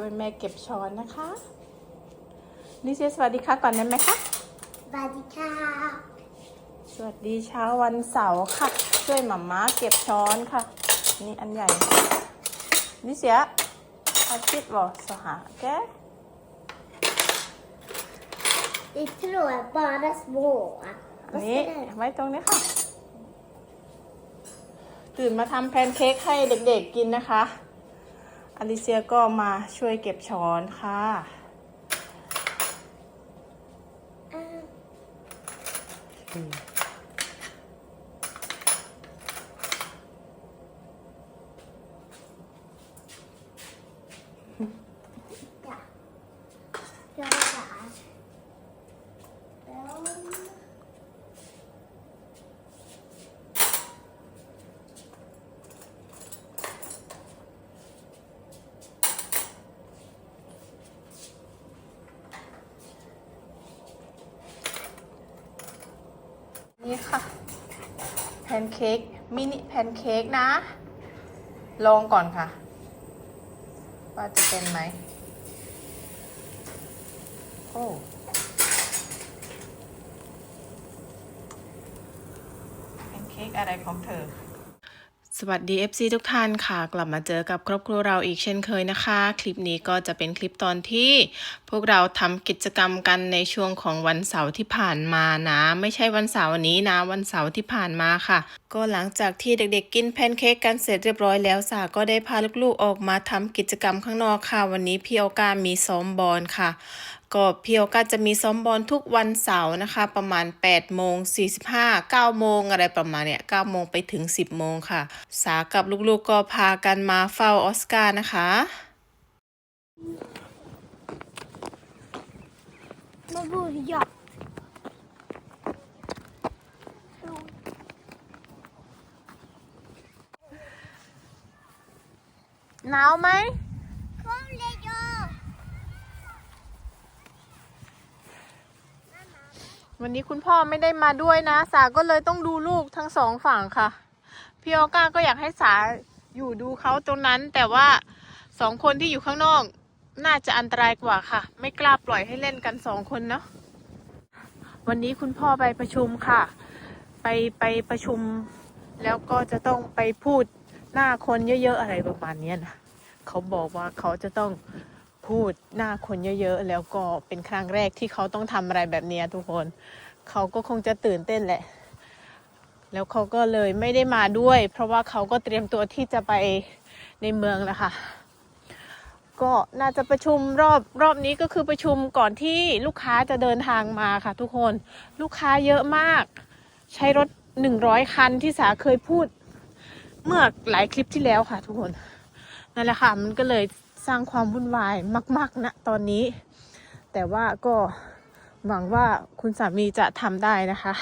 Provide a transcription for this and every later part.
ช่วยแม่เก็บช้อนนะคะลิเซียสวัสดีค่ะก่อนได้ไหมคะสวัสดีค่ะ สวัสดีเช้าวันเสาร์ค่ะ ช่วยหมาม่าเก็บช้อนค่ะ นี่อันใหญ่ลิเซียอาทิตย์บอกสหาแก Det tror jag bara små. อันนี้ไว้ตรงนี้ค่ะ ตื่นมาทำแพนเค้กให้เด็กๆกินนะคะ อลิเซียก็มาช่วยเก็บช้อนค่ะ Ja. Jag är där. Um, นี่ค่ะ แพนเค้กมินิแพนเค้กนะ ลองก่อนค่ะ ว่าจะเป็นไหม โอ้แพนเค้กอะไรของเธอ สวัสดี FC ทุกท่านค่ะ กลับมาเจอกับครอบครัวเราอีกเช่นเคยนะคะ คลิปนี้ก็จะเป็นคลิปตอนที่พวกเราทำกิจกรรมกันในช่วงของวันเสาร์ที่ผ่านมานะ ไม่ใช่วันเสาร์นี้นะ วันเสาร์ที่ผ่านมาค่ะ ก็หลังจากที่เด็กๆ กินแพนเค้กกันเสร็จเรียบร้อยแล้วสาก็ได้พาลูกๆออกมาทำกิจกรรมข้างนอกค่ะ วันนี้พี่โอกามีซ้อมบอลค่ะ ก็พี่โอกาจะมีซ้อมบอลทุกวันเสาร์นะคะ ประมาณ8โมง45 9โมงอะไรประมาณเนี้ย9โมงไปถึง 10โมงค่ะ สากับลูกๆก็พากันมาเฝ้าออสการ์นะคะหนาวไหม วันนี้คุณพ่อไม่ได้มาด้วยนะ สาก็เลยต้องดูลูกทั้งสองฝั่งค่ะ พี่ออก้าก็อยากให้สาอยู่ดูเขาตรงนั้น แต่ว่าสองคนที่อยู่ข้างนอก น่าจะอันตรายกว่าค่ะ ไม่กล้าปล่อยให้เล่นกันสองคนเนาะวันนี้คุณพ่อไปประชุมค่ะ ไปไปประชุม แล้วก็จะต้องไปพูดหน้าคนเยอะๆอะไรประมาณนี้นะเขาบอกว่าเขาจะต้อง พูดหน้าคนเยอะๆ แล้วก็เป็นครั้งแรกที่เขาต้องทำอะไรแบบนี้ทุกคน เขาก็คงจะตื่นเต้นแหละ แล้วเขาก็เลยไม่ได้มาด้วย เพราะว่าเขาก็เตรียมตัวที่จะไปในเมืองแล้วค่ะ ก็น่าจะประชุมรอบรอบนี้ก็คือประชุมก่อนที่ลูกค้าจะเดินทางมาค่ะ ทุกคน ลูกค้าเยอะมาก ใช้รถหนึ่งร้อยคันที่สาเคยพูด เมื่อหลายคลิปที่แล้วค่ะ ทุกคน นั่นแหละค่ะ มันก็เลย สร้างความวุ่นวายมากๆนะตอนนี้ แต่ว่าก็หวังว่าคุณสามีจะทำได้นะคะ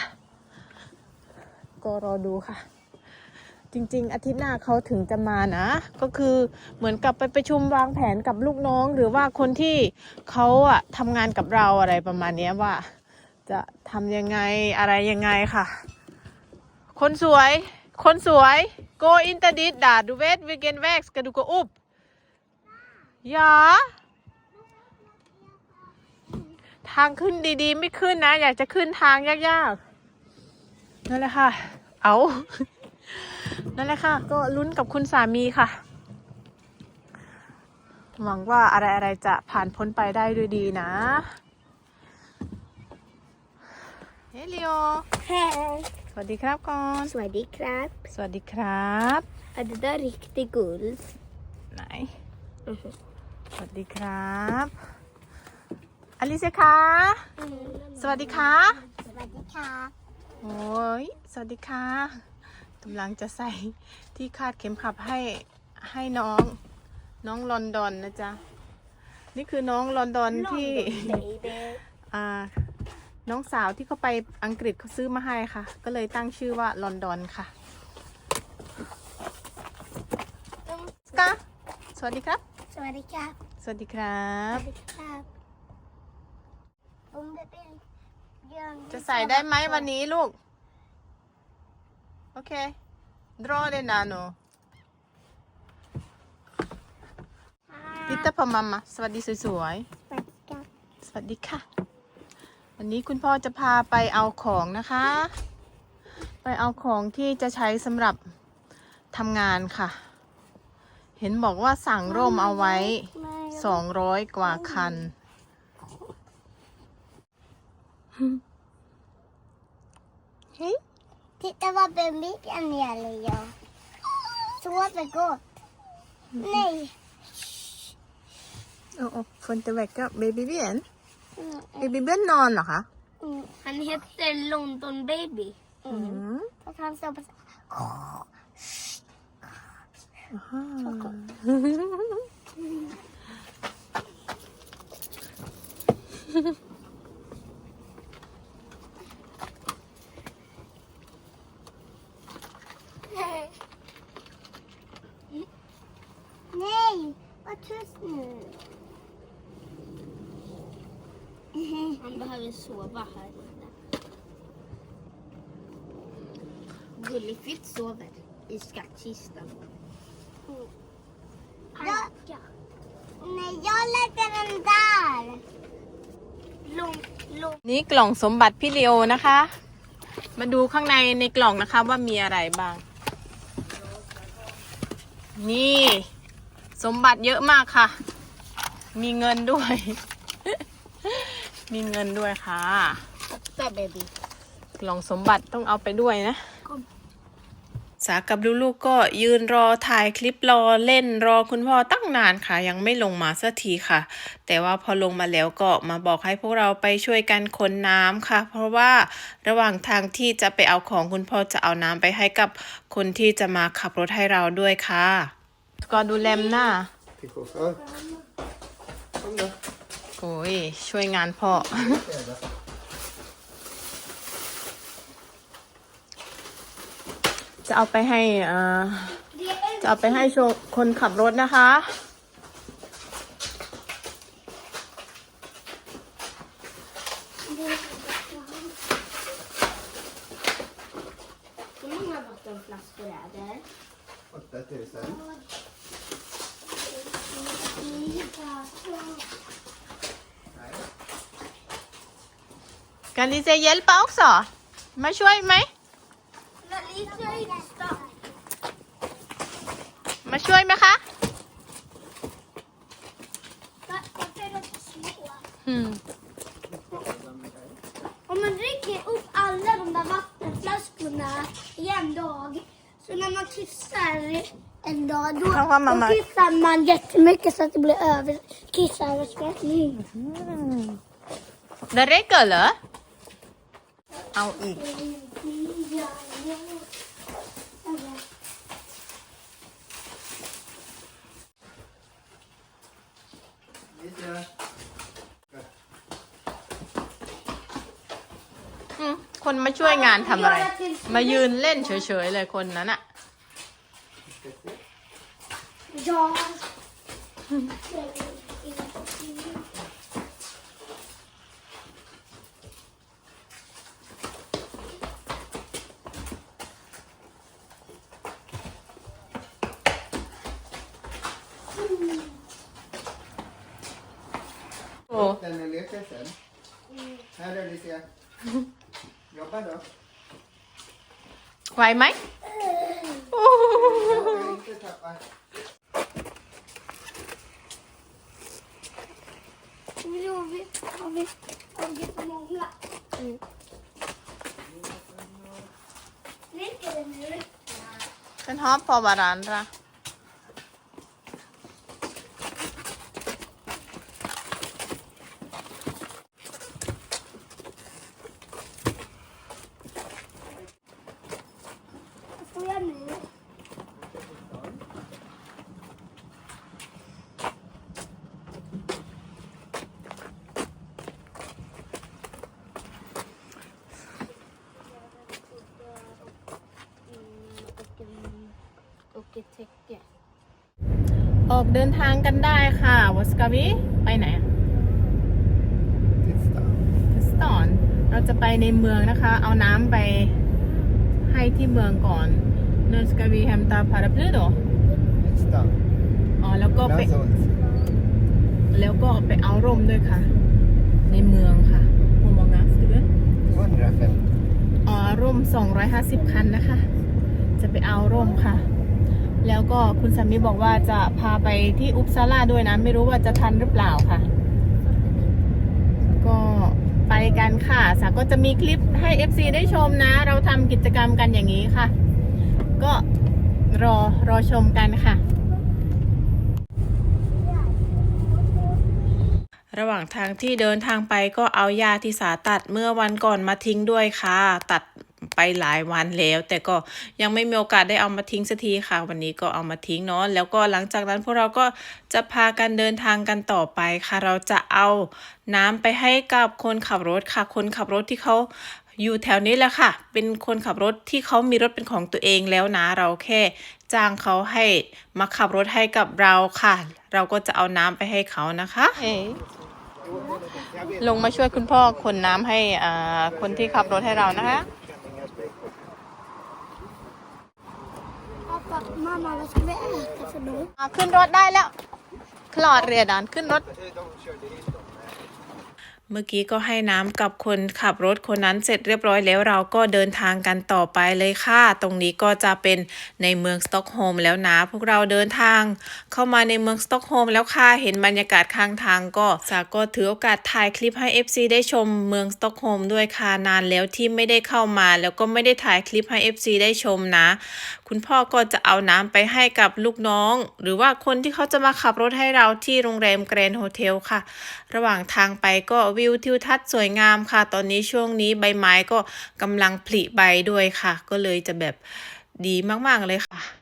ก็รอดูค่ะ จริงๆ อาทิตย์หน้าเขาถึงจะมานะ ก็คือเหมือนกับไปประชุมวางแผนกับลูกน้อง หรือว่าคนที่เขาอะทำงานกับเราอะไรประมาณนี้ว่า จะทำยังไงอะไรยังไงค่ะ คนสวย คนสวย go in the dit da du vet vilken väg ska du gå upp ja ทางขึ้นดีๆ ไม่ขึ้นนะ อยากจะขึ้นทางยากๆ นั่นแหละค่ะ เอา นั่นแหละค่ะ ก็ลุ้นกับคุณสามีค่ะ หวังว่าอะไรๆ จะผ่านพ้นไปได้ด้วยดีนะ เฮลิโอ Hej! สวัสดีครับก่อน Swaddy crab. สวัสดีครับ Är det där riktigt guld? ไหน สวัสดีครับอลิเซียคะสวัสดีค่ะ Swaddy crab. โอ้ย สวัสดีค่ะกำลังจะใส่ที่คาดเข็มขัดให้ให้น้องน้องลอนดอนนะจ๊ะ นี่คือน้องลอนดอนที่ Baby. อ่าน้องสาวที่เขาไปอังกฤษเขาซื้อมาให้ค่ะ ก็เลยตั้งชื่อว่าลอนดอนค่ะสกา สวัสดีครับ Swaddy crab. สวัสดีครับ Swaddy crab. Om det blir björn. จะใส่ได้ไหมวันนี้ลูก โอเค draw เลยนะหนู Hi. ลิตเตอร์พอมัมมาสวัสดีสวยสวัสดีครับๆ สวัสดีค่ะ วันนี้คุณพ่อจะพาไปเอาของนะคะ ไปเอาของที่จะใช้สำหรับทำงานค่ะ เห็นบอกว่าสั่งร่มเอาไว้ไม่สองร้อยกว่าคันเฮ้ย Titta vad bebisen gäller jag. Sover gott. Nej. โอ้โอ้คนจะแวกก็เบบี้เบียน Mm, เบบี้เบียนนอนเหรอคะ mm, Han heter London Baby. อืม Fast han står Aha. Nej, var tyst nu. Han behöver sova här inne. Gullifritt sover i skattkistan. นี่กล่องสมบัติพี่เลโอนะคะ มาดูข้างในในกล่องนะคะว่ามีอะไรบ้าง นี่ สมบัติเยอะมากค่ะ มีเงินด้วย มีเงินด้วยค่ะ Åtta baby. กล่องสมบัติต้องเอาไปด้วยนะ สากับลูกๆก็ยืนรอถ่ายคลิปรอเล่นรอคุณพ่อตั้งนานค่ะ ยังไม่ลงมาสักทีค่ะ แต่ว่าพอลงมาแล้วก็มาบอกให้พวกเราไปช่วยกันขนน้ำค่ะ เพราะว่าระหว่างทางที่จะไปเอาของคุณพ่อจะเอาน้ำไปให้กับคนที่จะมาขับรถให้เราด้วยค่ะก็ดูแลมหน้า Till chaufför. Kom då. โอ้ยช่วยงานพ่อ จะเอาไปให้เอ่อจะเอาไปให้โชว์คนขับรถนะคะ Hur många vattenflaskor är det? 8000. Kan Lise hjälpa också? มาช่ Mm. Om man dricker upp alla de där vattenflaskorna i en dag, så när man kissar en dag, då, Ja, mamma. då kissar man jättemycket så att det blir över, kissöverskvättning. Mm. Det räcker eller? Au, คนมาช่วยงานทำอะไร มายืนเล่นเฉยๆเลยคนนั้นอะ Ja. Åh. ไหวไหมไม่รู้พี่เอาไปเอาไปสมองละเล่นเกมเลยฉันฮอปพอบารานละ Vad får jag nu? Och ett täcke. ออกเดินทางกันได้ค่ะวัสกาวิไปไหน Till stan. สตอนเราจะไปในเมืองนะคะ เอาน้ำไปให้ที่เมืองก่อนเนสกาวีแฮมตาพาราพลืโด Till stan. อ๋อแล้วก็ไป Landsort. แล้วก็ไปเอาร่มด้วยค่ะ ในเมืองค่ะโฮมองงัสด้วย 150. อ๋อร่ม 250 คันนะคะ จะไปเอาร่มค่ะ แล้วก็คุณสามีบอกว่าจะพาไปที่อุปซาลาด้วยนะ ไม่รู้ว่าจะทันหรือเปล่าค่ะ ก็ไปกันค่ะสาก็จะมีคลิปให้ FC ได้ชมนะ เราทำกิจกรรมกันอย่างนี้ค่ะ ก็รอรอชมกันค่ะ ระหว่างทางที่เดินทางไปก็เอายาที่สาตัดเมื่อวันก่อนมาทิ้งด้วยค่ะ ตัด ไปหลายวันแล้ว แต่ก็ยังไม่มีโอกาสได้เอามาทิ้งสักทีค่ะ วันนี้ก็เอามาทิ้งเนาะแล้วก็หลังจากนั้นพวกเราก็จะพากันเดินทางกันต่อไปค่ะ เราจะเอาน้ำไปให้กับคนขับรถค่ะ คนขับรถที่เขาอยู่แถวนี้แหละค่ะ เป็นคนขับรถที่เขามีรถเป็นของตัวเองแล้วนะ เราแค่จ้างเขาให้มาขับรถให้กับเราค่ะ เราก็จะเอาน้ำไปให้เขานะคะลงมาช่วยคุณพ่อขนน้ำให้อ่าคนที่ขับรถให้เรานะคะ มาไล้อแม่กาแขึ้นรถได้แล้ว คลอดเรือดานขึ้นรถ เมื่อกี้ก็ให้น้ำกับคนขับรถคนนั้นเสร็จเรียบร้อยแล้วเราก็เดินทางกันต่อไปเลยค่ะ ตรงนี้ก็จะเป็นในเมืองสต็อกโฮล์มแล้วนะ พวกเราเดินทางเข้ามาในเมืองสต็อกโฮล์มแล้วค่ะเห็นบรรยากาศข้างทางก็สาก็ถือโอกาสถ่ายคลิปให้ FC ได้ชมเมืองสต็อกโฮล์มด้วยค่ะนานแล้วที่ไม่ได้เข้ามา แล้วก็ไม่ได้ถ่ายคลิปให้ FC ได้ชมนะ คุณพ่อก็จะเอาน้ำไปให้กับลูกน้อง หรือว่าคนที่เขาจะมาขับรถให้เราที่โรงแรมแกรนด์โฮเทลค่ะ ระหว่างทางไปก็วิวทิวทัศน์สวยงามค่ะ ตอนนี้ช่วงนี้ใบไม้ก็กำลังผลิใบด้วยค่ะ ก็เลยจะแบบดีมากๆเลยค่ะ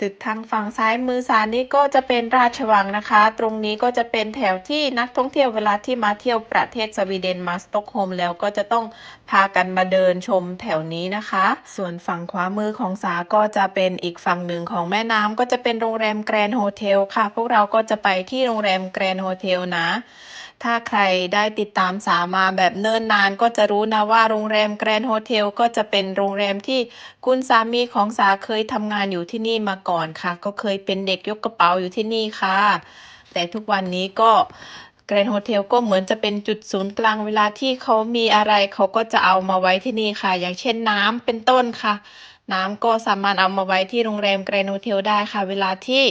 ตึกทางฝั่งซ้ายมือสานี้ก็จะเป็นราชวังนะคะ ตรงนี้ก็จะเป็นแถวที่นักท่องเที่ยวเวลาที่มาเที่ยวประเทศสวีเดนมาสตอกโฮล์มแล้วก็จะต้องพากันมาเดินชมแถวนี้นะคะ ส่วนฝั่งขวามือของสาก็จะเป็นอีกฝั่งหนึ่งของแม่น้ำก็จะเป็นโรงแรมแกรนด์โฮเทลค่ะ พวกเราก็จะไปที่โรงแรมแกรนด์โฮเทลนะ ถ้าใครได้ติดตามสามาแบบเนิ่นนานก็จะรู้นะว่าโรงแรมแกรนด์โฮเทลก็จะเป็นโรงแรมที่คุณสามีของสาเคยทำงานอยู่ที่นี่มาก่อนค่ะ ก็เคยเป็นเด็กยกกระเป๋าอยู่ที่นี่ค่ะ แต่ทุกวันนี้ก็แกรนด์โฮเทลก็เหมือนจะเป็นจุดศูนย์กลางเวลาที่เขามีอะไรเขาก็จะเอามาไว้ที่นี่ค่ะ อย่างเช่นน้ำเป็นต้นค่ะน้ำก็สามารถเอามาไว้ที่โรงแรมแกรนด์โฮเทลได้ค่ะ เวลาที่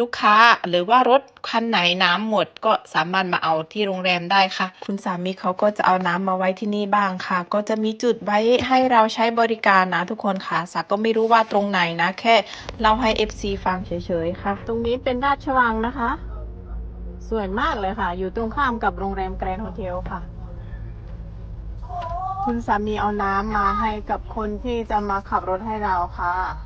ลูกค้าหรือว่ารถคันไหนน้ำหมดก็สามารถมาเอาที่โรงแรมได้ค่ะ คุณสามีเขาก็จะเอาน้ำมาไว้ที่นี่บ้างค่ะ ก็จะมีจุดไว้ให้เราใช้บริการนะทุกคนค่ะสักก็ไม่รู้ว่าตรงไหนนะแค่เล่าให้ FC ฟังเฉยๆค่ะ ตรงนี้เป็นราชวังนะคะ สวยมากเลยค่ะ อยู่ตรงข้ามกับโรงแรมแกรนด์โฮเทลค่ะคุณสามีเอาน้ำมาให้กับคนที่จะมาขับรถให้เราค่ะ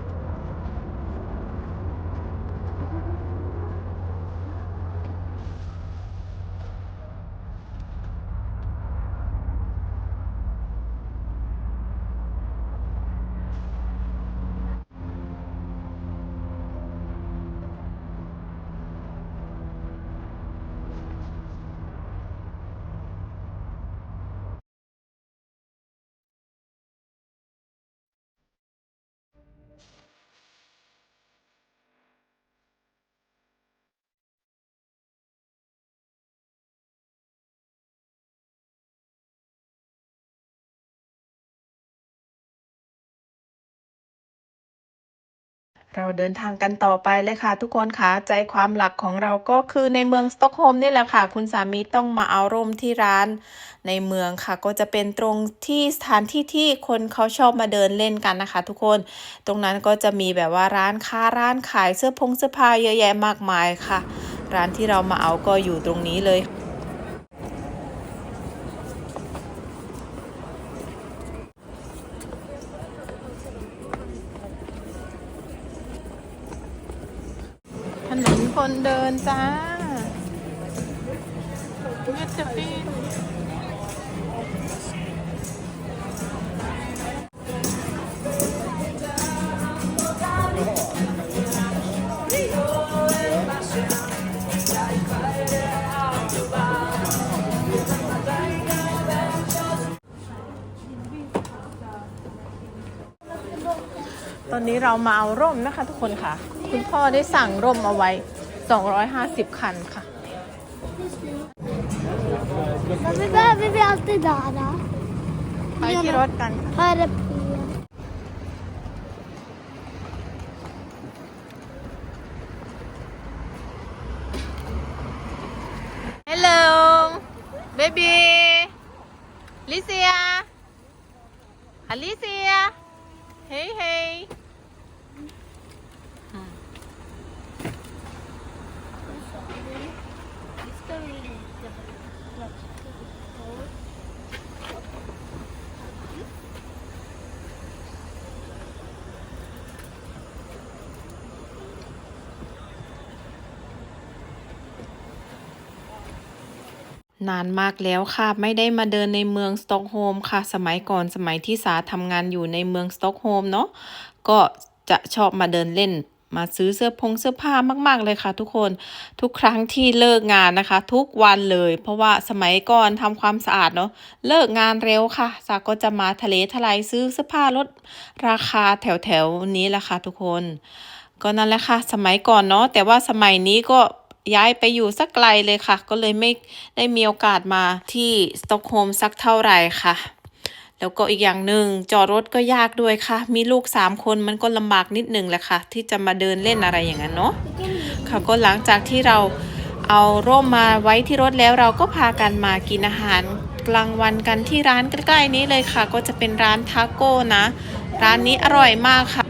เราเดินทางกันต่อไปเลยค่ะ ทุกคนค่ะใจความหลักของเราก็คือในเมืองสต็อกโฮล์มนี่แหละค่ะ คุณสามีต้องมาเอาร่มที่ร้าน ในเมืองค่ะ ก็จะเป็นตรงที่สถานที่ที่คนเขาชอบมาเดินเล่นกันนะคะ ทุกคนตรงนั้นก็จะมีแบบว่าร้านค้าร้านขายเสื้อผงเสื้อผ้าเยอะแยะมากมายค่ะ ร้านที่เรามาเอาก็อยู่ตรงนี้เลย คนเดินจ้าเวชปีนตอนนี้เรามาเอาร่มนะคะทุกคนค่ะ คุณพ่อได้สั่งร่มเอาไว้ 250 คันค่ะ Men vi behöver vi alltid där. då? ไปที่รถกันค่ะ Här är P. Hello baby Licia Alicia Hey hey Ska นานมากแล้วค่ะ ไม่ได้มาเดินในเมืองสต็อกโฮล์มค่ะ สมัยก่อนสมัยที่สาทำงานอยู่ในเมืองสต็อกโฮล์มเนาะก็จะชอบมาเดินเล่น มาซื้อเสื้อพงเสื้อผ้ามาก ๆ เลยค่ะทุกคนทุกครั้งที่เลิกงานนะคะ ทุกวันเลย เพราะว่าสมัยก่อนทำความสะอาดเนาะเลิกงานเร็วค่ะ สาก็จะมาทะเลทลายซื้อเสื้อผ้าลดราคาแถวๆนี้แหละค่ะทุกคน ก็นั่นแหละค่ะ สมัยก่อนเนาะแต่ว่าสมัยนี้ก็ ย้ายไปอยู่สักไกลเลยค่ะ ก็เลยไม่ได้มีโอกาสมาที่สต็อกโฮล์มสักเท่าไหร่ค่ะ แล้วก็อีกอย่างหนึ่งจอดรถก็ยากด้วยค่ะ มีลูกสามคนมันก็ลำบากนิดหนึ่งแหละค่ะ ที่จะมาเดินเล่นอะไรอย่างนั้นเนาะค่ะก็หลังจากที่เราเอาร่มมาไว้ที่รถแล้วเราก็พากันมากินอาหารกลางวันกันที่ร้านใกล้ๆนี้เลยค่ะ ก็จะเป็นร้านทาโก้นะ ร้านนี้อร่อยมากค่ะ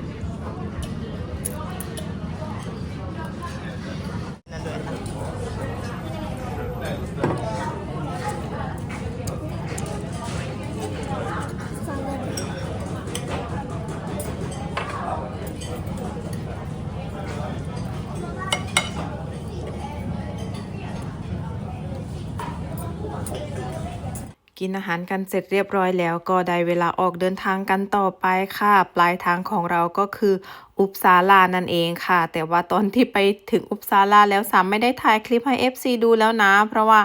กินอาหารกันเสร็จเรียบร้อยแล้วก็ได้เวลาออกเดินทางกันต่อไปค่ะ ปลายทางของเราก็คืออุปซาลานั่นเองค่ะ แต่ว่าตอนที่ไปถึงอุปซาลาแล้วสามไม่ได้ถ่ายคลิปให้ FC ดูแล้วนะ เพราะว่า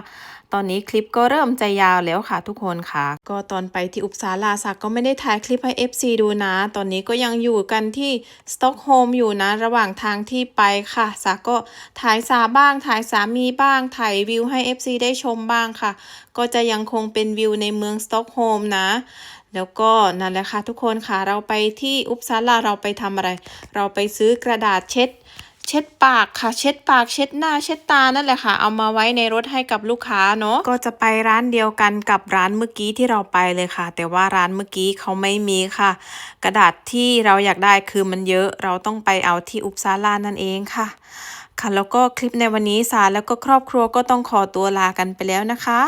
อนนี้คลิปก็เริ่มจะยาวแล้วค่ะทุกคนค่ะ ก็ตอนไปที่อุปสาลาสักก็ไม่ได้ถ่ายคลิปให้ FC ดูนะ ตอนนี้ก็ยังอยู่กันที่สต็อกโฮล์มอยู่นะ ระหว่างทางที่ไปค่ะสักก็ถ่ายสาบ้าง ถ่ายสามีบ้าง ถ่ายวิวให้ FC ได้ชมบ้างค่ะ ก็จะยังคงเป็นวิวในเมืองสต็อกโฮล์มนะแล้วก็นั่นแหละค่ะทุกคนค่ะเราไปที่อุปสาลาเราไปทำอะไร เราไปซื้อกระดาษเช็ด เช็ดปากค่ะ เช็ดปากเช็ดหน้าเช็ดตานั่นแหละค่ะ เอามาไว้ในรถให้กับลูกค้าเนาะก็จะไปร้านเดียวกันกับร้านเมื่อกี้ที่เราไปเลยค่ะ แต่ว่าร้านเมื่อกี้เขาไม่มีค่ะ กระดาษที่เราอยากได้คือมันเยอะเราต้องไปเอาที่อุปซาลานั่นเองค่ะ ค่ะแล้วก็คลิปในวันนี้สารแล้วก็ครอบครัวก็ต้องขอตัวลากันไปแล้วนะคะ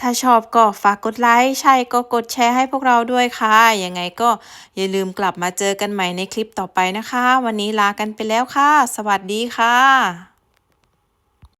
ถ้าชอบก็ฝากกดไลค์ใช่ก็กดแชร์ให้พวกเราด้วยค่ะ ยังไงก็อย่าลืมกลับมาเจอกันใหม่ในคลิปต่อไปนะคะ วันนี้ลากันไปแล้วค่ะ สวัสดีค่ะ